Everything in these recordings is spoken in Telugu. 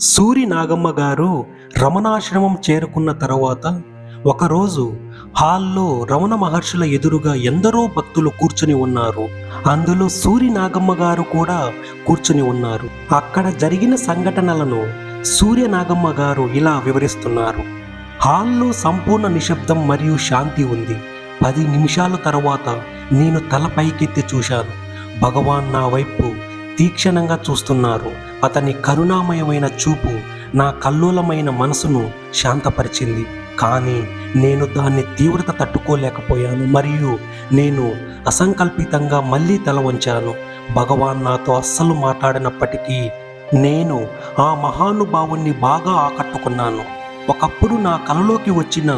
సూరి నాగమ్మ గారు రమణాశ్రమం చేరుకున్న తర్వాత ఒకరోజు హాల్లో రమణ మహర్షుల ఎదురుగా ఎందరో భక్తులు కూర్చుని ఉన్నారు. అందులో సూరి నాగమ్మ గారు కూడా కూర్చుని ఉన్నారు. అక్కడ జరిగిన సంఘటనలను సూర్య నాగమ్మ గారు ఇలా వివరిస్తున్నారు. హాల్లో సంపూర్ణ నిశ్శబ్దం మరియు శాంతి ఉంది. పది నిమిషాల తర్వాత నేను తల పైకెత్తి చూశాను. భగవాన్ నా వైపు తీక్షణంగా చూస్తున్నారు. అతని కరుణామయమైన చూపు నా కల్లోలమైన మనసును శాంతపరిచింది. కానీ నేను దాన్ని తీవ్రత తట్టుకోలేకపోయాను మరియు నేను అసంకల్పితంగా మళ్ళీ తల వంచాను. భగవాన్ నాతో అస్సలు మాట్లాడినప్పటికీ నేను ఆ మహానుభావుణ్ణి బాగా ఆకట్టుకున్నాను. ఒకప్పుడు నా కలలోకి వచ్చిన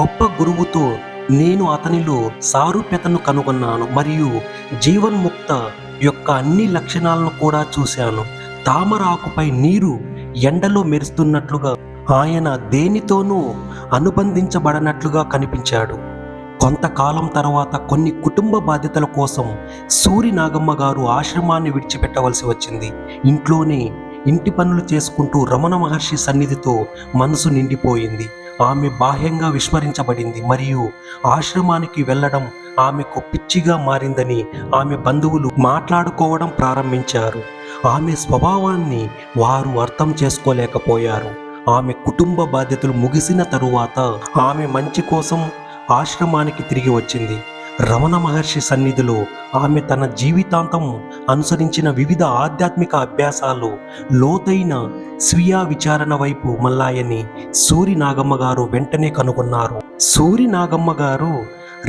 గొప్ప గురువుతో నేను అతనిలో సారూప్యతను కనుగొన్నాను మరియు జీవన్ముక్త యొక్క అన్ని లక్షణాలను కూడా చూశాను. తామరాకుపై నీరు ఎండలో మెరుస్తున్నట్లుగా ఆయన దేనితోనూ అనుబంధించబడనట్లుగా కనిపించాడు. కొంతకాలం తర్వాత కొన్ని కుటుంబ బాధ్యతల కోసం సూరి నాగమ్మ గారు ఆశ్రమాన్ని విడిచిపెట్టవలసి వచ్చింది. ఇంట్లోనే ఇంటి పనులు చేసుకుంటూ రమణ మహర్షి సన్నిధితో మనసు నిండిపోయింది. ఆమె బాహ్యంగా విస్మరించబడింది మరియు ఆశ్రమానికి వెళ్ళడం ఆమెకు పిచ్చిగా మారిందని ఆమె బంధువులు మాట్లాడుకోవడం ప్రారంభించారు. ఆమె స్వభావాన్ని వారు అర్థం చేసుకోలేకపోయారు. ఆమె కుటుంబ బాధ్యతలు ముగిసిన తరువాత ఆమె మంచి కోసం ఆశ్రమానికి తిరిగి వచ్చింది. రమణ మహర్షి సన్నిధిలో ఆమె తన జీవితాంతం అనుసరించిన వివిధ ఆధ్యాత్మిక అభ్యాసాలు లోతైన స్వీయ విచారణ వైపు మల్లాయని సూరి నాగమ్మ గారు వెంటనే కనుగొన్నారు. సూరి నాగమ్మ గారు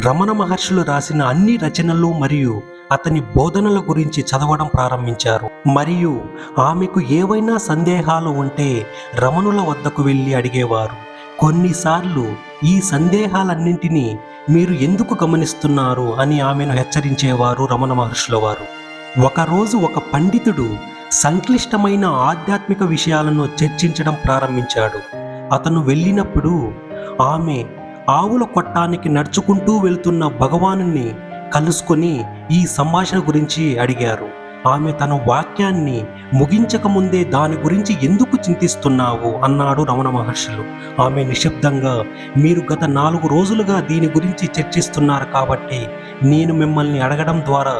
రమణ మహర్షులు రాసిన అన్ని రచనలు మరియు అతని బోధనల గురించి చదవడం ప్రారంభించారు. మరియు ఆమెకు ఏవైనా సందేహాలు ఉంటే రమణుల వద్దకు వెళ్ళి అడిగేవారు. కొన్నిసార్లు ఈ సందేహాలన్నింటినీ మీరు ఎందుకు గమనిస్తున్నారు అని ఆమెను హెచ్చరించేవారు రమణ మహర్షుల వారు. ఒకరోజు ఒక పండితుడు సంక్లిష్టమైన ఆధ్యాత్మిక విషయాలను చర్చించడం ప్రారంభించాడు. అతను వెళ్ళినప్పుడు ఆమె ఆవుల కొట్టానికి నడుచుకుంటూ వెళ్తున్న భగవానుని కలుసుకొని ఈ సంభాషణ గురించి అడిగారు. ఆమె తన వాక్యాన్ని ముగించకముందే దాని గురించి ఎందుకు చింతిస్తున్నావు? అన్నాడు రమణ మహర్షులు. ఆమె నిశ్శబ్దంగా మీరు గత నాలుగు రోజులుగా దీని గురించి చర్చిస్తున్నారు కాబట్టి నేను మిమ్మల్ని అడగడం ద్వారా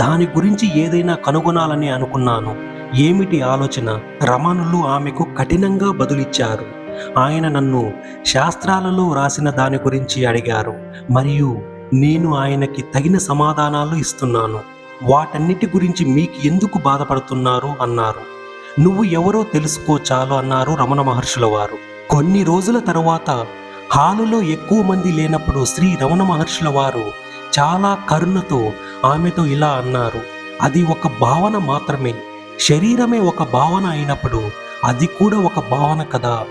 దాని గురించి ఏదైనా కనుగొనాలని అనుకున్నాను. ఏమిటి ఆలోచన? రమణులు ఆమెకు కఠినంగా బదులిచ్చారు. ఆయన నన్ను శాస్త్రాలలో రాసిన దాని గురించి అడిగారు. మరియు నేను ఆయనకి తగిన సమాధానాలు ఇస్తున్నాను. వాటన్నిటి గురించి మీకు ఎందుకు బాధపడుతున్నారు? అన్నారు. నువ్వు ఎవరో తెలుసుకో చాలు అన్నారు రమణ మహర్షుల వారు. కొన్ని రోజుల తరువాత హాలులో ఎక్కువ మంది లేనప్పుడు శ్రీ రమణ మహర్షుల వారు చాలా కరుణతో ఆమెతో ఇలా అన్నారు. అది ఒక భావన మాత్రమే. శరీరమే ఒక భావన అయినప్పుడు అది కూడా ఒక భావన కదా?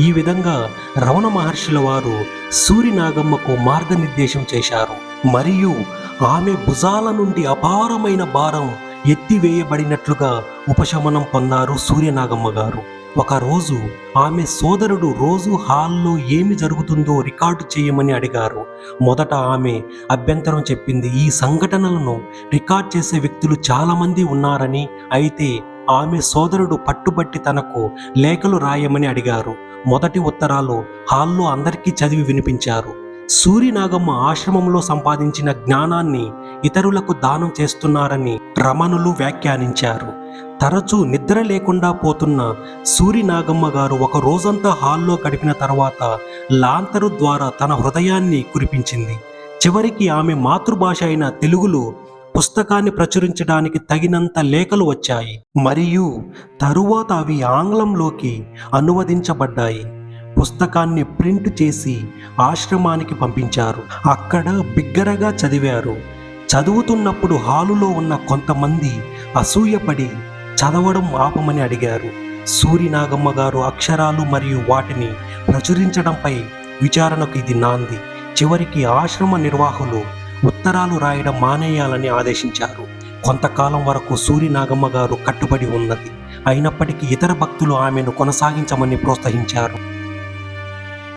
ఈ విధంగా రమణ మహర్షుల వారు సూర్యనాగమ్మకు మార్గనిర్దేశం చేశారు. మరియు ఆమె భుజాల నుండి అపారమైన భారం ఎత్తివేయబడినట్లుగా ఉపశమనం పొందారు సూర్యనాగమ్మ గారు. ఒకరోజు ఆమె సోదరుడు రోజు హాల్లో ఏమి జరుగుతుందో రికార్డు చేయమని అడిగారు. మొదట ఆమె అభ్యంతరం చెప్పింది ఈ సంఘటనలను రికార్డ్ చేసే వ్యక్తులు చాలామంది ఉన్నారని అయితే ఆమె సోదరుడు పట్టుబట్టి తనకు లేఖలు రాయమని అడిగారు. మొదటి ఉత్తరాలు హాల్లో అందరికీ చదివి వినిపించారు. సూర్యనాగమ్మ ఆశ్రమంలో సంపాదించిన జ్ఞానాన్ని ఇతరులకు దానం చేస్తున్నారని రమణులు వ్యాఖ్యానించారు. తరచూ నిద్ర లేకుండా పోతున్న సూరినాగమ్మ గారు ఒక రోజంతా హాల్లో గడిపిన తర్వాత లాంతరు ద్వారా తన హృదయాన్ని కురిపించింది. చివరికి ఆమె మాతృభాష అయిన తెలుగులో పుస్తకాన్ని ప్రచురించడానికి తగినంత లేఖలు వచ్చాయి. మరియు తరువాత అవి ఆంగ్లంలోకి అనువదించబడ్డాయి. పుస్తకాన్ని ప్రింట్ చేసి ఆశ్రమానికి పంపించారు. అక్కడ బిగ్గరగా చదివారు. చదువుతున్నప్పుడు హాలులో ఉన్న కొంతమంది అసూయపడి చదవడం ఆపమని అడిగారు. సూరినాగమ్మ గారు అక్షరాలు మరియు వాటిని ప్రచురించడంపై విచారణకు ఇది నాంది. చివరికి ఆశ్రమ నిర్వాహకులు ఉత్తరాలు రాయడం మానేయాలని ఆదేశించారు. కొంతకాలం వరకు సూరినాగమ్మ గారు కట్టుబడి ఉన్నది. అయినప్పటికీ ఇతర భక్తులు ఆమెను కొనసాగించమని ప్రోత్సహించారు.